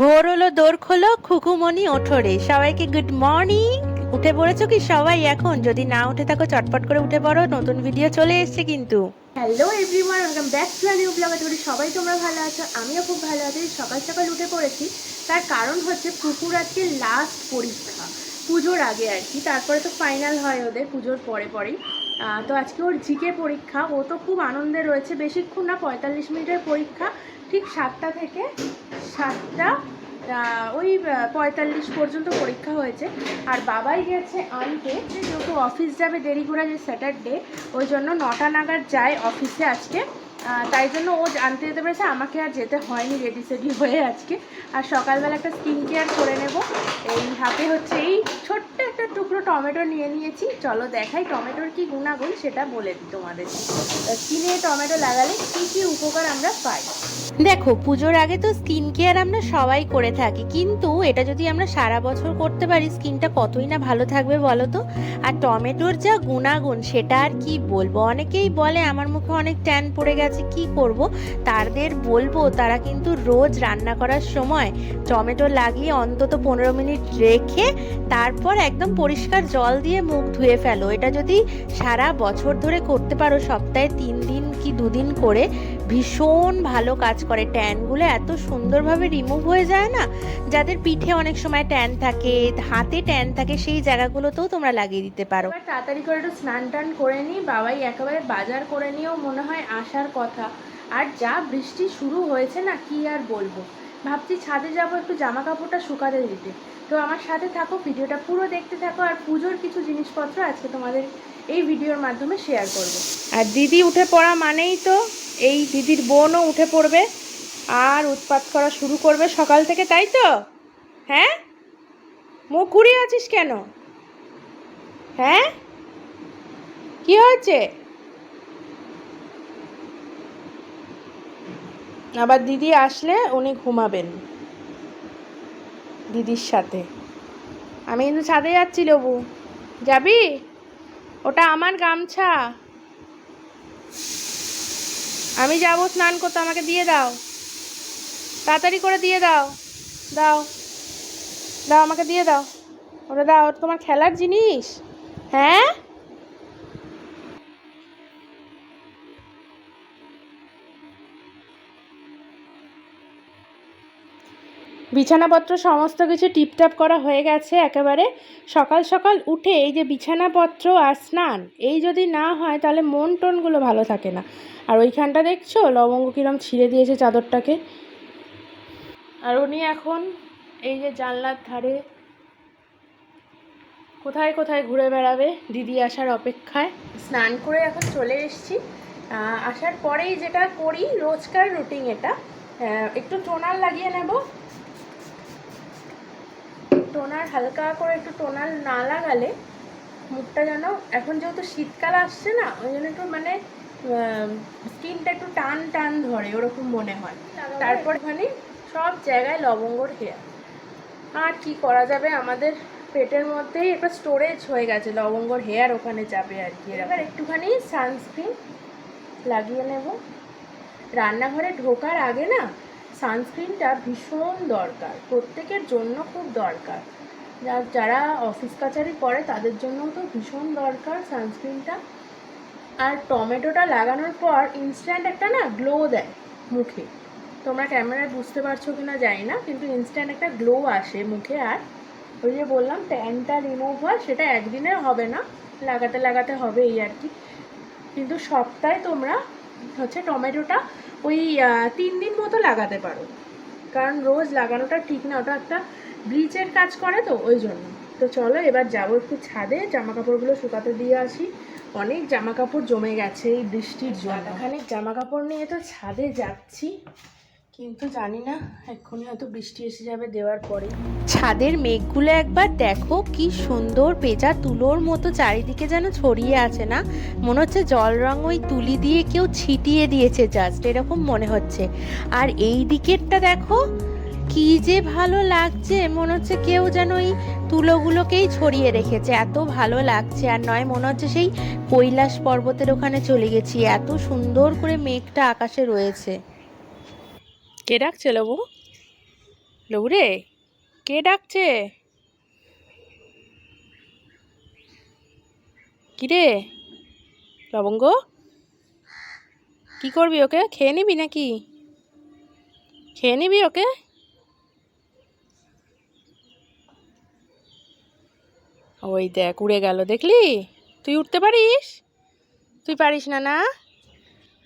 ভোর হলো দোর খোলো খুকুমনি ওঠরে। সবাইকে গুড মর্নিং উঠে পড়েছো কি সবাই এখন? যদি না উঠে থাকো, চটপট করে উঠে পড়ো। নতুন ভিডিও চলে এসছে কিন্তু। Hello everyone welcome back to new blog করি সবাই তোমরা ভালো আছো, আমিও খুব ভালো আছি। সকাল সকাল উঠে পড়েছি। তার কারণ হচ্ছে পুকুর আজকে লাস্ট পরীক্ষা, পুজোর আগে আর কি। তারপরে তো ফাইনাল হয় ওদের পুজোর পরে পরেই। তো আজকে ওর জিকে পরীক্ষা। ও তো খুব আনন্দে রয়েছে। বেশিক্ষণ না, পঁয়তাল্লিশ মিনিটের পরীক্ষা। ঠিক সাতটা থেকে সাতটা ওই পঁয়তাল্লিশ পর্যন্ত পরীক্ষা হয়েছে। আর বাবাই গেছে আনতে। যেহেতু অফিস যাবে দেরি করে যে স্যাটারডে, ওই জন্য নটা নাগাদ যায় অফিসে আজকে। তাই জন্য ও আনতে যেতে পেরেছে। আমাকে আর যেতে হয়নি রেডি সেডি হয়ে আজকে। আর সকালবেলা একটা স্কিন কেয়ার করে নেব। এই হাতে হচ্ছে এই ছোট্ট একটা টুকরো টমেটো নিয়ে নিয়েছি। চলো দেখাই টমেটোর কি গুণাগুণ, সেটা বলে দিই তোমাদের। স্কিনে টমেটো লাগালে, কী কী উপকার আমরা পাই? দেখো, পুজোর আগে তো স্কিন কেয়ার আমরা সবাই করে থাকি। কিন্তু এটা যদি আমরা সারা বছর করতে পারি স্কিনটা কতই না ভালো থাকবে বলো তো? আর টমেটোর যা গুণাগুণ, সেটা আর কি বলব? অনেকেই বলে, আমার মুখে অনেক ট্যান পড়ে গেছে, কি করব? তাদের বলব, তারা কিন্তু রোজ রান্না করার সময় টমেটো লাগিয়ে অন্তত পনেরো মিনিট রেখে তারপর একদম পরিষ্কার জল দিয়ে মুখ ধুয়ে ফেলো। এটা যদি সারা বছর ধরে করতে পারো, সপ্তাহে তিন দিন কি দুদিন করে ভীষণ ভালো কাজ করে ট্যানগুলো এত সুন্দরভাবে রিমুভ হয়ে যায় না? যাদের পিঠে অনেক সময় ট্যান থাকে, হাতে ট্যান থাকে, সেই জায়গাগুলোতেও তোমরা লাগিয়ে দিতে পারো। তাড়াতাড়ি করে একটু স্নান টান করে নিই বাবাই একেবারে বাজার করে নিয়েও মনে হয় আসার কথা। আর যা বৃষ্টি শুরু হয়েছে না, কি আর বলব? ভাবছি ছাদে যাব, একটু জামা কাপড়টা শুকাতে দিতে। তো আমার সাথে থাকো, ভিডিওটা পুরো দেখতে থাকো, আর পুজোর কিছু জিনিসপত্র আজকে তোমাদের এই ভিডিওর মাধ্যমে শেয়ার করব। আর দিদি উঠে পড়া মানেই তো এই দিদির বোনও উঠে পড়বে আর উৎপাত করা শুরু করবে সকাল থেকে, তাই তো? হ্যাঁ? মুখ ঘুরিয়ে আছিস কেন? হ্যাঁ? কি হয়েছে? আবার দিদি আসলে উনি ঘুমাবেন দিদির সাথে। আমি কিন্তু ছাদে যাচ্ছি, লবু। যাবি? ওটা আমার গামছা। আমি যাব স্নান করতে, আমাকে দিয়ে দাও। তাড়াতাড়ি করে দিয়ে দাও। দাও। দাও, আমাকে দিয়ে দাও। ওটা দাও তোমার খেলার জিনিস? হ্যাঁ? বিছানাপত্র সমস্ত কিছু টিপটাপ করা হয়ে গেছে একেবারে। সকাল সকাল উঠে এই যে বিছানাপত্র আর স্নান, এই যদি না হয় তাহলে মন টনগুলো ভালো থাকে না। আর ওইখানটা দেখছ? লবঙ্গ কিরম ছিঁড়ে দিয়েছে চাদরটাকে। আর উনি এখন এই যে জানলার ধারে কোথায় কোথায় ঘুরে বেড়াবে দিদি আসার অপেক্ষায়। স্নান করে এখন চলে এসছি। আসার পরেই যেটা করি, রোজকার রুটিন এটা। একটু টোনার লাগিয়ে নেব। টোনার হালকা করে একটু টোনার না লাগালে মুখটা যেন এখন যেহেতু শীতকাল আসছে না ওই জন্য একটু মানে স্কিনটা একটু টান টান ধরে ওরকম মনে হয়। তারপর ওখানে সব জায়গায় লবঙ্গর হেয়ার। আর কি করা যাবে আমাদের পেটের মধ্যেই একটা স্টোরেজ হয়ে গেছে লবঙ্গর হেয়ার ওখানে যাবে আর কি এবার একটুখানি সানস্ক্রিন লাগিয়ে নেব। রান্নাঘরে ঢোকার আগে না সানস্ক্রিনটা ভীষণ দরকার প্রত্যেকের জন্য খুব দরকার। যারা অফিস কাচারি করে, তাদের জন্যও তো ভীষণ দরকার সানস্ক্রিনটা আর টমেটোটা লাগানোর পর ইনস্ট্যান্ট একটা না গ্লো দেয় মুখে। তোমরা ক্যামেরায় বুঝতে পারছ কি না জানি না, কিন্তু ইনস্ট্যান্ট একটা গ্লো আসে মুখে। আর ওই যে বললাম ট্যানটা রিমুভ হয়, সেটা একদিনে হবে না, লাগাতে লাগাতে হবে এই আর কি। কিন্তু সপ্তাহে তোমরা হচ্ছে টমেটোটা ওই তিন দিন মতো লাগাতে পারো। কারণ রোজ লাগানোটা ঠিক না, ওটা একটা ব্লিচের কাজ করে তো ওই জন্য। তো চলো এবার যাব একটু ছাদে জামা কাপড়গুলো শুকাতে দিয়ে আসি। অনেক জামা কাপড় জমে গেছে এই বৃষ্টির জন্য। খানিক জামা কাপড় নিয়ে তো ছাদে যাচ্ছি কিন্তু জানি না এক্ষুনি হয়তো বৃষ্টি এসে যাবে দেওয়ার পরে ছাদের মেঘগুলো একবার দেখো কি সুন্দর পেঁচা তুলোর মতো চারিদিকে যেন ছড়িয়ে আছে না। মনে হচ্ছে জল রং ওই তুলি দিয়ে কেউ ছিটিয়ে দিয়েছে জাস্ট এরকম মনে হচ্ছে। আর এই দিকেরটা দেখো কি যে ভালো লাগছে, মনে হচ্ছে কেউ যেন ওই তুলোগুলোকেই ছড়িয়ে রেখেছে। এত ভালো লাগছে, আর নয়, মনে হচ্ছে সেই কৈলাস পর্বতের ওখানে চলে গেছি। এত সুন্দর করে মেঘটা আকাশে রয়েছে। কে ডাকছে লবু? লৌরে কে ডাকছে? কিরে? লবঙ্গ? কি করবি ওকে? খেয়ে নিবি নাকি? খেয়ে নিবি ওকে? ওই দেখ, উড়ে গেল, দেখলি? তুই উঠতে পারিস? তুই পারিস না না?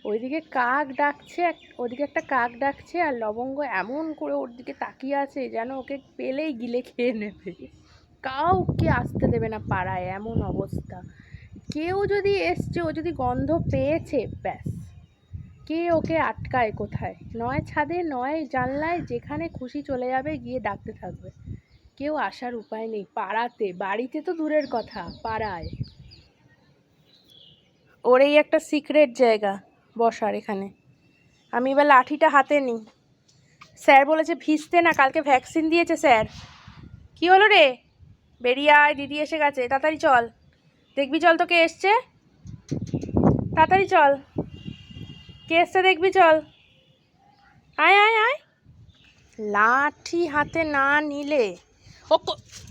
ওইদিকে কাক ডাকছে ওদিকে একটা কাক ডাকছে আর লবঙ্গ এমন করে ওর দিকে তাকিয়ে আছে যেন ওকে পেলেই গিলে খেয়ে নেবে। কাউকে আসতে দেবে না পাড়ায়, এমন অবস্থা। কেউ যদি এসছে, ও যদি গন্ধ পেয়েছে, ব্যাস। কে ওকে আটকায় কোথায়? নয় ছাদে, নয় জানলায়, যেখানে খুশি চলে যাবে, গিয়ে ডাকতে থাকবে। কেউ আসার উপায় নেই। পাড়াতে, বাড়িতে তো দূরের কথা, পাড়ায়। ওর এই একটা সিক্রেট জায়গা বসার এখানে। আমি এবার লাঠিটা হাতে নিই। স্যার বলেছে, ভিজতে না, কালকে ভ্যাকসিন দিয়েছে স্যার। কি হলো রে? বেরিয়ে আয়, দিদি এসে গেছে। তাড়াতাড়ি চল। দেখবি চল তো কে এসছে? তাড়াতাড়ি চল। কে এসছে দেখবি চল। আয় আয় আয়। লাঠি হাতে না নিলে ও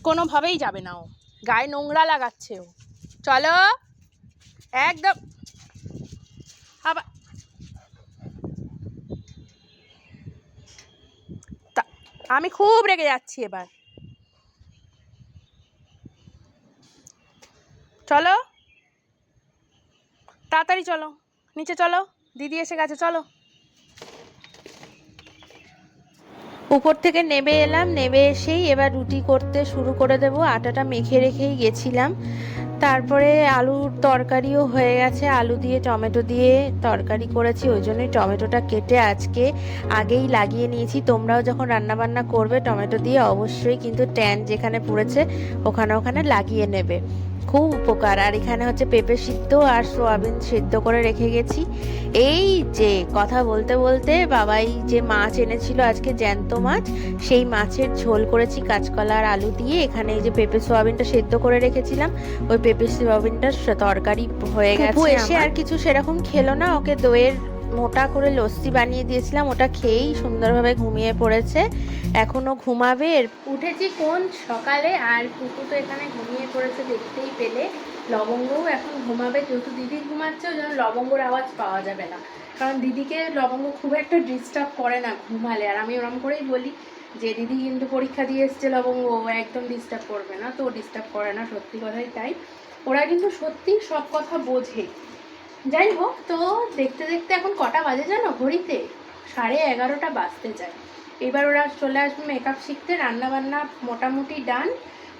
কোনোভাবেই যাবে না ও। গায়ে নোংরা লাগাচ্ছে ও। চলো। একদম। আবার আমি খুব রেগে যাচ্ছি এবার। চলো। তাড়াতাড়ি চলো। নিচে চলো। দিদি এসে গেছে, চলো। উপর থেকে নেবে এলাম নেবে এসেই এবার রুটি করতে শুরু করে দেব। আটাটা মেখে রেখেই গেছিলাম। তারপরে আলুর তরকারিও হয়ে গেছে। আলু দিয়ে, টমেটো দিয়ে তরকারি করেছি। ওই জন্যই টমেটোটা কেটে আজকে আগেই লাগিয়ে নিয়েছি। তোমরাও যখন রান্নাবান্না করবে, টমেটো দিয়ে অবশ্যই কিন্তু ট্যান যেখানে পড়েছে, ওখানে ওখানে লাগিয়ে নেবে। খুব উপকার। আর এখানে হচ্ছে পেঁপে সিদ্ধ আর সোয়াবিন সিদ্ধ করে রেখে গেছি। এই যে কথা বলতে বলতে বাবাই যে মাছ এনেছিল আজকে জ্যান্ত মাছ সেই মাছের ঝোল করেছি কাঁচকলা আর আলু দিয়ে। এখানে এই যে পেঁপে সোয়াবিনটা সেদ্ধ করে রেখেছিলাম। ওই পেঁপে সোয়াবিনটা তরকারি হয়ে গেছে এসে আর কিছু সেরকম খেলো না ওকে দইয়ের মোটা করে লস্যি বানিয়ে দিয়েছিলাম, ওটা খেয়েই সুন্দরভাবে ঘুমিয়ে পড়েছে। এখনও ঘুমাবে উঠেছি কোন সকালে, আর কুকু তো এখানে ঘুমিয়ে পড়েছে দেখতেই পেলে। লবঙ্গও এখন ঘুমাবে, যেহেতু দিদি ঘুমাচ্ছে, ওই জন্য লবঙ্গর আওয়াজ পাওয়া যাবে না। কারণ দিদিকে লবঙ্গ খুব একটা ডিস্টার্ব করে না ঘুমালে, আর আমি ওরম করেই বলি যে, দিদি কিন্তু পরীক্ষা দিয়ে এসছে লবঙ্গ, ও একদম ডিস্টার্ব করবে না, তো ডিস্টার্ব করে না। সত্যি কথাই তাই। ওরা কিন্তু সত্যি সব কথা বোঝে। যাই হোক তো দেখতে দেখতে এখন কটা বাজে জানো? ঘড়িতে সাড়ে এগারোটা বাজতে যায়। এবার ওরা চলে আসবে মেকআপ শিখতে, রান্নাবান্না মোটামুটি ডান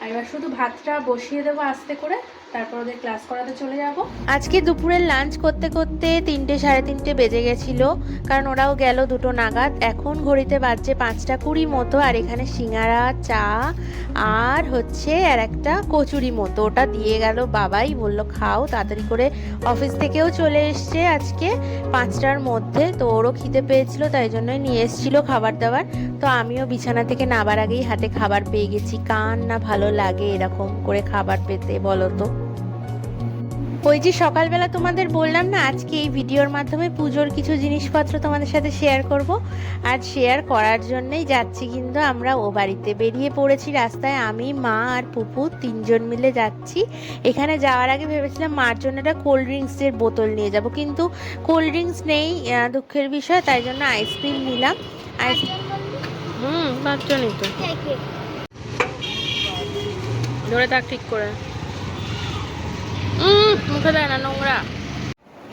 আর এবার শুধু ভাতটা বসিয়ে দেবো আস্তে করে। তারপর ওদের ক্লাস করাতে চলে যাব। আজকে দুপুরের লাঞ্চ করতে করতে তিনটে সাড়ে তিনটে বেজে গেছিল, কারণ ওরাও গেল দুটো নাগাদ। এখন ঘড়িতে বাজছে পাঁচটা কুড়ি মতো, আর এখানে সিঙ্গারা, চা, আর হচ্ছে আর একটা কচুরি মতো। ওটা দিয়ে গেল বাবাই, বলল, খাও, তাড়াতাড়ি করে অফিস থেকেও চলে এসছে আজকে পাঁচটার মধ্যে। তো ওরও খিদে পেয়েছিল, তাই জন্যই নিয়ে এসেছিল খাবার দাবার তো আমিও বিছানা থেকে নাবার আগেই হাতে খাবার পেয়ে গেছি। কার না ভালো লাগে এরকম করে খাবার পেতে, বলো তো? ওই যে সকালবেলা তোমাদের বললাম না আজকে এই ভিডিওর মাধ্যমে পুজোর কিছু জিনিসপত্র তোমাদের সাথে শেয়ার করব। আর শেয়ার করার জন্যই যাচ্ছি কিন্তু আমরা ও বাড়িতে। বেরিয়ে পড়েছি রাস্তায় আমি মা আর পুপু তিনজন মিলে যাচ্ছি। এখানে যাওয়ার আগে ভেবেছিলাম মার জন্য একটা কোল্ড ড্রিঙ্কসের বোতল নিয়ে যাব কিন্তু কোল্ড ড্রিঙ্কস নেই দুঃখের বিষয় তাই জন্য আইসক্রিম নিলাম। আইস হুম পাঁচজনই তো? ধরে থাক ঠিক করে। อืมมันก็ได้นะนงละ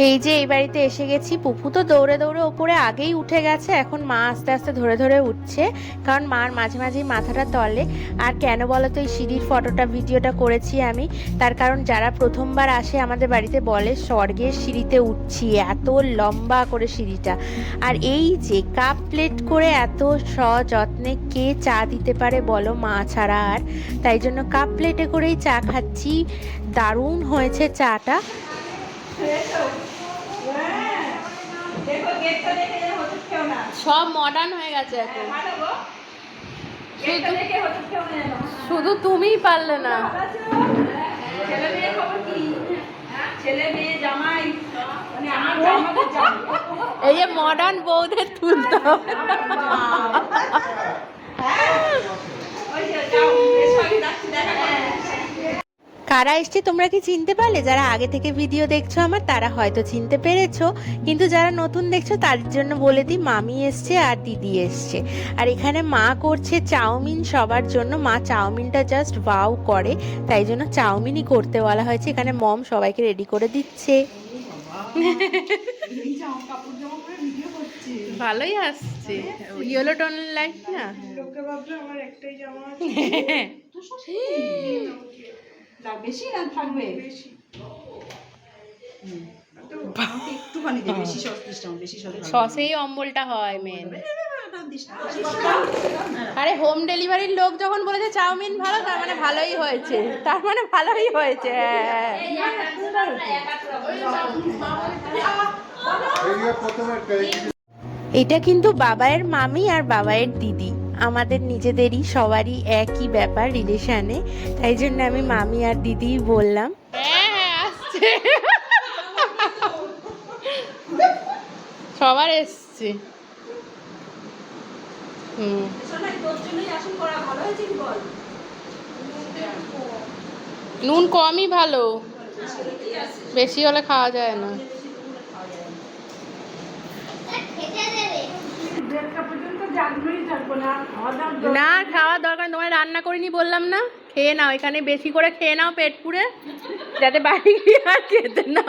এই যে এই বাড়িতে এসে গেছি, পুপু তো দৌড়ে দৌড়ে ওপরে আগেই উঠে গেছে, এখন মা আস্তে আস্তে ধরে ধরে উঠছে, কারণ মার মাঝে মাঝেই মাথাটা তলে। আর কেন বলো তো এই সিঁড়ির ফটোটা, ভিডিওটা করেছি আমি, তার কারণ যারা প্রথমবার আসে আমাদের বাড়িতে বলে, স্বর্গের সিঁড়িতে উঠছি, এত লম্বা করে সিঁড়িটা। আর এই যে কাপ প্লেট করে এত সযত্নে কে চা দিতে পারে বলো মা ছাড়া আর? তাই জন্য কাপ প্লেটে করেই চা খাচ্ছি, দারুণ হয়েছে চাটা। সব মডার্ন হয়ে গেছে এখন। শুধু তুমিই পারলে না। এই যে মডার্ন বৌদের তুলতে। দেখা কারা এসছে তোমরা কি চিনতে পারলে? যারা আগে থেকে ভিডিও দেখছ আমার তারা হয়তো চিনতে পেরেছ। কিন্তু যারা নতুন দেখছ তাদের জন্য বলে দিই মামি এসছে আর দিদি এসছে। আর এখানে মা করছে চাউমিন সবার জন্য। মা চাউমিনটা জাস্ট ওয়াও করে। তাই জন্য চাউমিনই করতে বলা হয়েছে। এখানে মম সবাইকে রেডি করে দিচ্ছে। ভালোই আসছে। ইয়েলো টোন লাইট না? লোকে ভাবছে আমার একটাই জামা না বেশি না থাকবে হুম। একটুখানি দে বেশি সস দিস না বেশি সস সসেই অম্বলটা হয় মেন। আরে হোম ডেলিভারির লোক যখন বলেছে চাউমিন ভালো তার মানে ভালোই হয়েছে তার মানে ভালোই হয়েছে হ্যাঁ। এটা কিন্তু বাবায়ের মামি আর বাবায়ের দিদি আমাদের নিজেদেরই সবারই একই ব্যাপার রিলেশনে তাই জন্য আমি মামি আর দিদি বললাম। হ্যাঁ হ্যাঁ আসছে। সবার এসছে। হুম। নুন কমই ভালো। বেশি হলে খাওয়া যায় না। না খাওয়া খাওয়ার দরকার তোমায় রান্না করিনি বললাম না। খেয়ে নাও এখানে বেশি করে খেয়ে নাও পেট পুড়ে যাতে বাড়ি গিয়ে আর খেতে না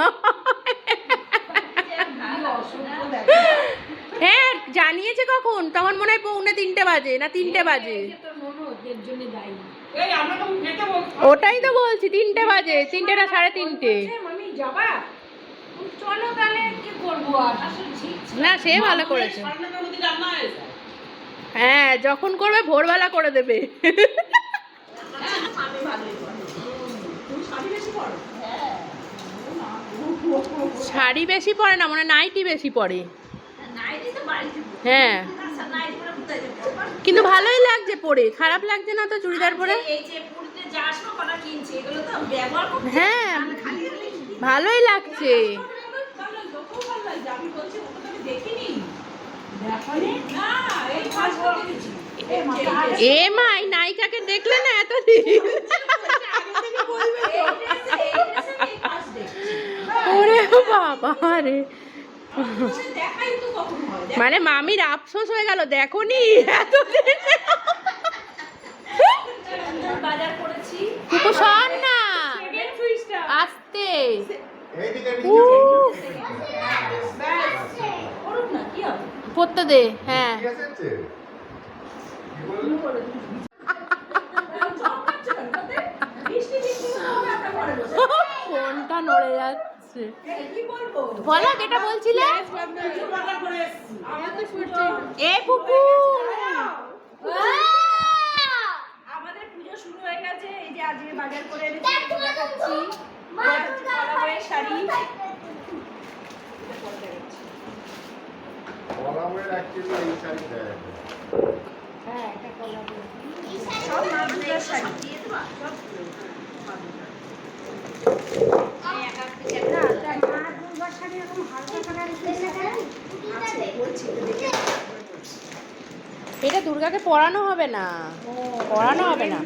হ্যাঁ। জানিয়েছে কখন? তখন মনে হয় পৌনে তিনটে বাজে না তিনটে বাজে। ওটাই তো বলছি তিনটে বাজে তিনটে না সাড়ে তিনটে। মামি যাবা? চলো তাহলে কি করব আর? না সে ভালো করেছে। হ্যাঁ যখন করবে ভোরবেলা করে দেবে। শাড়ি বেশি পরে না, মনে নাইটি বেশি পরে। হ্যাঁ। কিন্তু ভালোই লাগছে পরে, খারাপ লাগছে না তো চুড়িদার পরে? হ্যাঁ ভালোই লাগছে। এ মা এই নায়িকাকে দেখলে না এতদিন ওরে বাবা রে। মানে মামির আফসোস হয়ে গেল দেখো নি এতদিন। শোন না। আসতে। উ, পড়তে দে হ্যাঁ। ফোনটা নড়ে যাচ্ছে। বলো যেটা বলছিলে? এ পুপু। আমাদের পুজো শুরু হয়ে গেছে এই যে আজকে বাজার করে এনেছি দেখাচ্ছি কলাবয়ের শাড়ি সব মা দুর্গার শাড়ি এটা দুর্গাকে পরানো হবে না। পরানো হবে না।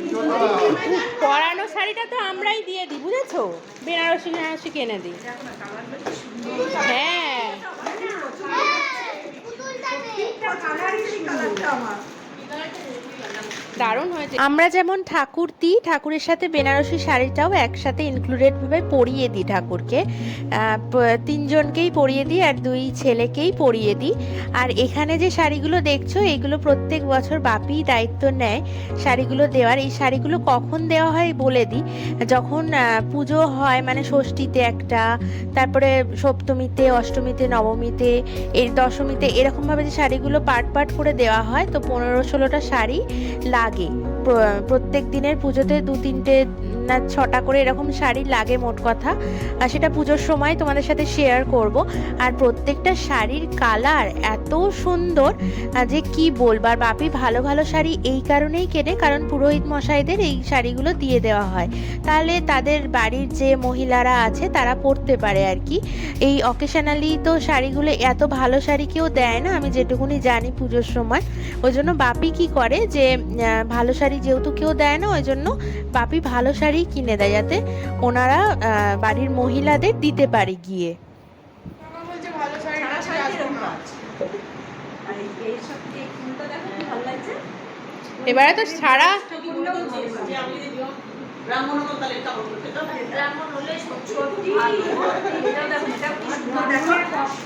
পরানো শাড়িটা তো আমরাই দিয়ে দিই বুঝেছ? বেনারসি বেনারসি কিনে দিই। হ্যাঁ। ঠিক টাকা আমার দারুণ হয়েছে। আমরা যেমন ঠাকুর দিই, ঠাকুরের সাথে বেনারসি শাড়িটাও একসাথে ইনক্লুডেড ভাবে পরিয়ে দিই ঠাকুরকে। তিনজনকেই পরিয়ে দিই আর দুই ছেলেকেই পরিয়ে দিই। আর এখানে যে শাড়িগুলো দেখছ, এগুলো প্রত্যেক বছর বাপি দায়িত্ব নেয় শাড়িগুলো দেওয়ার। এই শাড়িগুলো কখন দেওয়া হয় বলে দিই। যখন পুজো হয় মানে ষষ্ঠীতে একটা, তারপরে সপ্তমীতে, অষ্টমীতে, নবমীতে এই দশমীতে, এরকমভাবে যে শাড়িগুলো পার্ট পার্ট করে দেওয়া হয়, তো পনেরো ষোলোটা শাড়ি লাগে। প্রত্যেক দিনের পুজোতে দু তিনটে না ছটা করে এরকম শাড়ি লাগে মোট কথা। আর সেটা পুজোর সময় তোমাদের সাথে শেয়ার করব। আর প্রত্যেকটা শাড়ির কালার এত সুন্দর যে কি বলব? আর বাপি ভালো ভালো শাড়ি এই কারণেই কেনে, কারণ পুরোহিত মশাইদের এই শাড়িগুলো দিয়ে দেওয়া হয়। তাহলে তাদের বাড়ির যে মহিলারা আছে, তারা পরতে পারে আর কি। এই অকেশনালি তো শাড়িগুলো এত ভালো শাড়ি কেউ দেয় না, আমি যেটুকুনি জানি পুজোর সময়। ওই জন্য বাপি কি করে যে ভালো শাড়ি যেহেতু কেউ দেয় না, ওই জন্য বাপি ভালো শাড়ি শাড়ি কিনে দেয় যাতে ওনারা আহ, বাড়ির মহিলাদের দিতে পারে গিয়ে এবারে তো সারা লাগছে। ব্রাহ্মণ।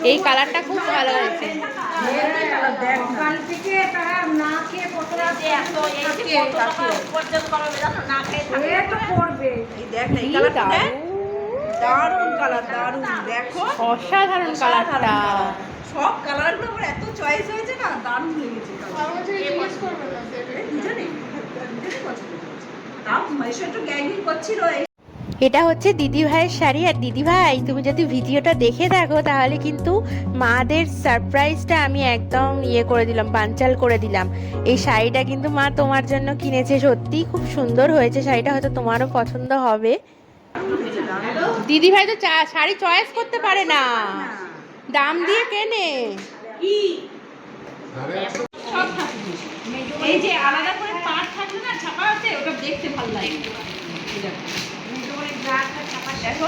এই কালারটা খুব ভালো হয়েছে। কালারটা কালার অসাধারণ কালারটা। সব কালারগুলো আমার এত চয়েস হয়েছে না দারুণ লেগেছে। এটা হচ্ছে দিদি ভাইয়ের শাড়ি। আর দিদি ভাই তুমি যদি ভিডিওটা দেখে থাকো তাহলে কিন্তু মাদের সারপ্রাইজটা আমি একদম ইয়ে করে দিলাম বানচাল করে দিলাম। এই শাড়িটা কিন্তু মা তোমার জন্য কিনেছে সত্যি। খুব সুন্দর হয়েছে শাড়িটা হয়তো তোমারও পছন্দ হবে। দিদি ভাই তো চা- শাড়ি চয়েস করতে পারে না। দাম দিয়ে কেনে। কি? এই যে আলাদা করে পাট থাকলে না ছাপা আছে ওটা দেখতে ভালো লাগে দেখো।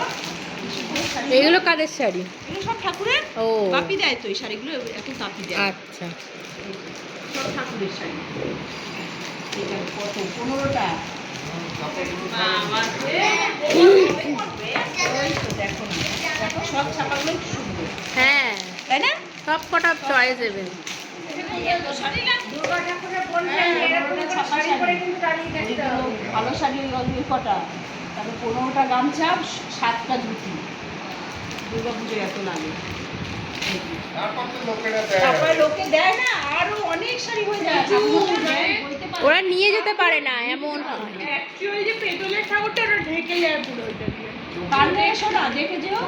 এগুলো কাদের শাড়ি এগুলো সব ঠাকুরের ও কাপি দেয় তো এই শাড়িগুলো এত কাপি দেয় আচ্ছা সব ঠাকুরের শাড়ি কত পনেরোটা হ্যাঁ তাই না সব কটা চয়েস দেবে ভালো শাড়ি ওই কটা? তারপরে পনেরোটা গামছা সাতটা ধুতি। দুর্গা পুজোয় এত লাগে। তারপরে লোকে দেয় না আরও অনেক শাড়ি হয়ে যায়। ঠাকুর দেয়, বইতে পারে ওরা নিয়ে যেতে পারে না এমন। অ্যাকচুয়ালি যে পেট্রোলের ঠাকুরটা ওটা ঢেকে যায় পুরো ওইটা দিয়ে। এসো না দেখে যেও।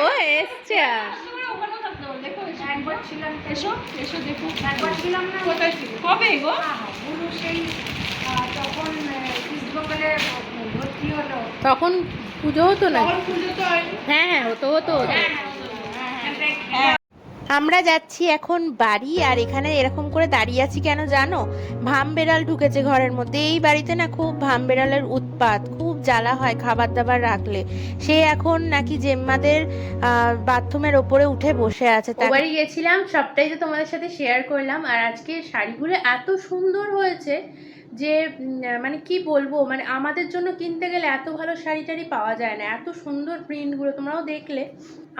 ও এসছে। আর। তোমরা ওখানেও থাকতে পারো, দেখো এসো। একবার ছিলাম এসো এসো দেখো একবার ছিলাম না কোথায় ছিল? কবে গো গুরু সেই তখন ইস্টবেঙ্গলে ভর্তি হলো তখন পুজো হতো না পুজো তো হ্যাঁ হ্যাঁ হতো হতো হতো হ্যাঁ আমরা যাচ্ছি এখন বাড়ি, আর এখানে এরকম করে দাঁড়িয়ে আছি কেন জানো? ভাম বেড়াল ঢুকেছে ঘরের মধ্যে। এই বাড়িতে না খুব ভাম বেড়ালের উৎপাত, খুব জ্বালা হয় খাবার দাবার রাখলে। সে এখন নাকি জেম্মাদের বাথরুমের ওপরে উঠে বসে আছে। বাড়ি গেছিলাম, সবটাই তো তোমাদের সাথে শেয়ার করলাম। আর আজকে শাড়িগুলো এত সুন্দর হয়েছে যে মানে কি বলব মানে আমাদের জন্য কিনতে গেলে এত ভালো শাড়ি টাড়ি পাওয়া যায় না, এত সুন্দর প্রিন্টগুলো তোমরাও দেখলে।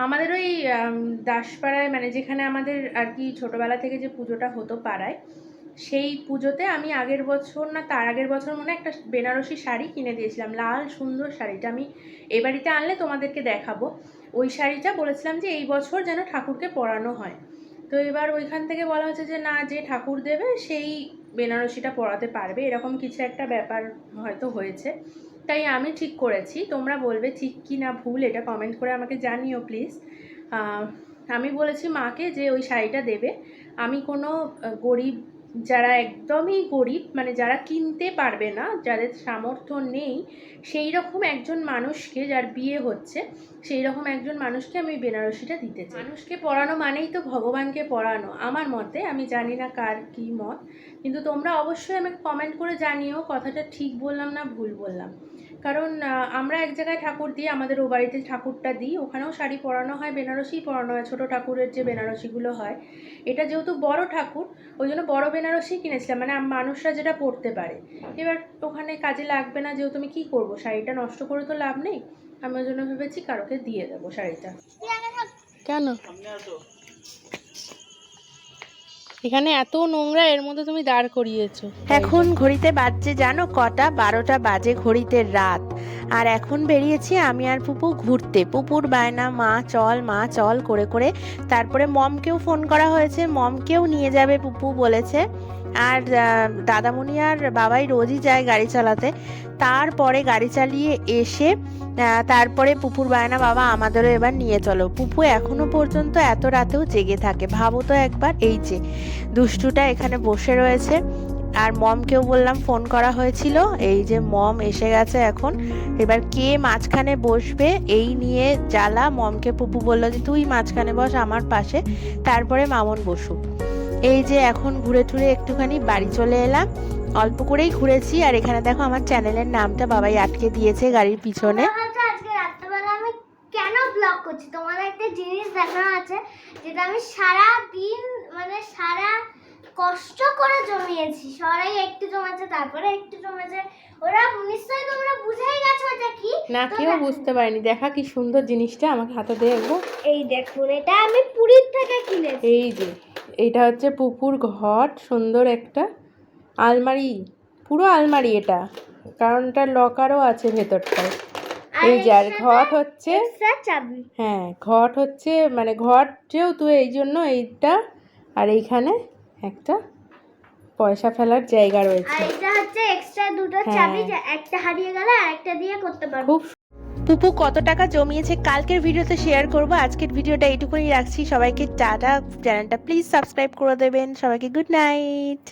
আমাদের ওই দাসপাড়ায় মানে যেখানে আমাদের আর কি ছোটবেলা থেকে যে পুজোটা হতো পাড়ায়, সেই পুজোতে আমি আগের বছর না, তার আগের বছর মনে একটা বেনারসি শাড়ি কিনে দিয়েছিলাম, লাল সুন্দর শাড়িটা। আমি এ বাড়িতে আনলে তোমাদেরকে দেখাবো। ওই শাড়িটা বলেছিলাম যে, এই বছর যেন ঠাকুরকে পরানো হয়। তো এবার ওইখান থেকে বলা হচ্ছে যে, না, যে ঠাকুর দেবে, সেই বেনারসিটা পড়াতে পারবে। এরকম কিছু একটা ব্যাপার হয়তো হয়েছে। তাই আমি ঠিক করেছি। তোমরা বলবে, ঠিক কি না ভুল? এটা কমেন্ট করে আমাকে জানিও প্লিজ আমি বলেছি মাকে যে, ওই শাড়িটা দেবে। আমি কোনো গরিব যারা একদমই গরিব মানে যারা কিনতে পারবে না, যাদের সামর্থ্য নেই সেই রকম একজন মানুষকে যার বিয়ে হচ্ছে সেই রকম একজন মানুষকে আমি বেনারসিটা দিতে চাই। মানুষকে পড়ানো মানেই তো ভগবানকে পড়ানো। আমার মতে, আমি জানি না কার কি মত, কিন্তু তোমরা অবশ্যই আমাকে কমেন্ট করে জানিও, কথাটা ঠিক বললাম না ভুল বললাম। কারণ আমরা এক জায়গায় ঠাকুর দিই আমাদের ও বাড়িতে ঠাকুরটা দিই। ওখানেও শাড়ি পরানো হয় বেনারসিই পরানো হয় ছোটো ঠাকুরের যে বেনারসিগুলো হয়। এটা যেহেতু বড় ঠাকুর ওই জন্য বড় বেনারসি কিনেছিলাম মানে মানুষরা যেটা পরতে পারে। এবার ওখানে কাজে লাগবে না যেহেতু আমি কী করব? শাড়িটা নষ্ট করে তো লাভ নেই। আমি ওই জন্য ভেবেছি কারোকে দিয়ে দেবো শাড়িটা। কেন? এখানে এত নোংরা, এর মধ্যে তুমি দাঁড় করিয়েছো। এখন ঘড়িতে বাজছে জানো কটা? বারোটা বাজে ঘড়িতে রাত। আর এখন বেরিয়েছি আমি আর পুপু ঘুরতে। পুপুর, বায়না, মা, চল মা, চল, করে করে। তারপরে মমকেও ফোন করা হয়েছে। মমকেও নিয়ে যাবে, পুপু বলেছে। আর দাদামণি আর বাবাই রোজই যায় গাড়ি চালাতে। তারপরে গাড়ি চালিয়ে এসে তারপরে পুপুর বায়না বাবা আমাদেরও এবার নিয়ে চলো। পুপু এখনও পর্যন্ত এত রাতেও জেগে থাকে। ভাবো তো একবার, এই যে দুষ্টুটা এখানে বসে রয়েছে। আর মমকেও বললাম ফোন করা হয়েছিল। এই যে মম এসে গেছে এখন। এবার কে মাঝখানে বসবে, এই নিয়ে জ্বালা। মমকে পুপু বলল যে, তুই মাঝখানে বস আমার পাশে। তারপরে মামন বসুক। এই যে এখন ঘুরে টুরে একটুখানি বাড়ি চলে এলাম। অল্প করেই ঘুরেছি আর এখানে দেখো আমার চ্যানেলের নামটা বাবাই আটকে দিয়েছে গাড়ির পিছনে। আজকে রাত্রেবেলা আমি কেন ব্লগ করছি? তোমাদের একটা জিনিস দেখানো আছে যেটা আমি সারা দিন মানে সারা কষ্ট করে জমিয়েছি। সরাই একটু জমেছে তারপরে একটু জমেছে। ওরা নিশ্চয়ই তোমরা বুঝেই গেছো এটা কি। না কেউ বুঝতে পারেনি। দেখা কি সুন্দর জিনিসটা আমাকে হাতে দেখব এই দেখুন এটা আমি পুরীর থেকে কিনেছি। এই যে এইটা হচ্ছে পুকুর ঘট সুন্দর একটা আলমারি পুরো আলমারি এটা। কারণ এটা লকারও আছে ভেতরটায়। এই যে আর ঘট হচ্ছে হ্যাঁ ঘট হচ্ছে মানে ঘট যেহেতু এই জন্য এইটা আর এইখানে একটা পয়সা ফেলার জায়গা আর রয়েছে এটা হচ্ছে এক্সট্রা দুটো হ্যাঁ। চাবি একটা হারিয়ে গেলে আরেকটা দিয়ে করতে পারব। খুব পুপু কত টাকা জমিয়েছে কালকের ভিডিওতে শেয়ার করব। আজকের ভিডিওটা এইটুকুনি রাখছি। সবাইকে টাটা। চ্যানেলটা প্লিজ সাবস্ক্রাইব করে দেবেন। সবাইকে গুড নাইট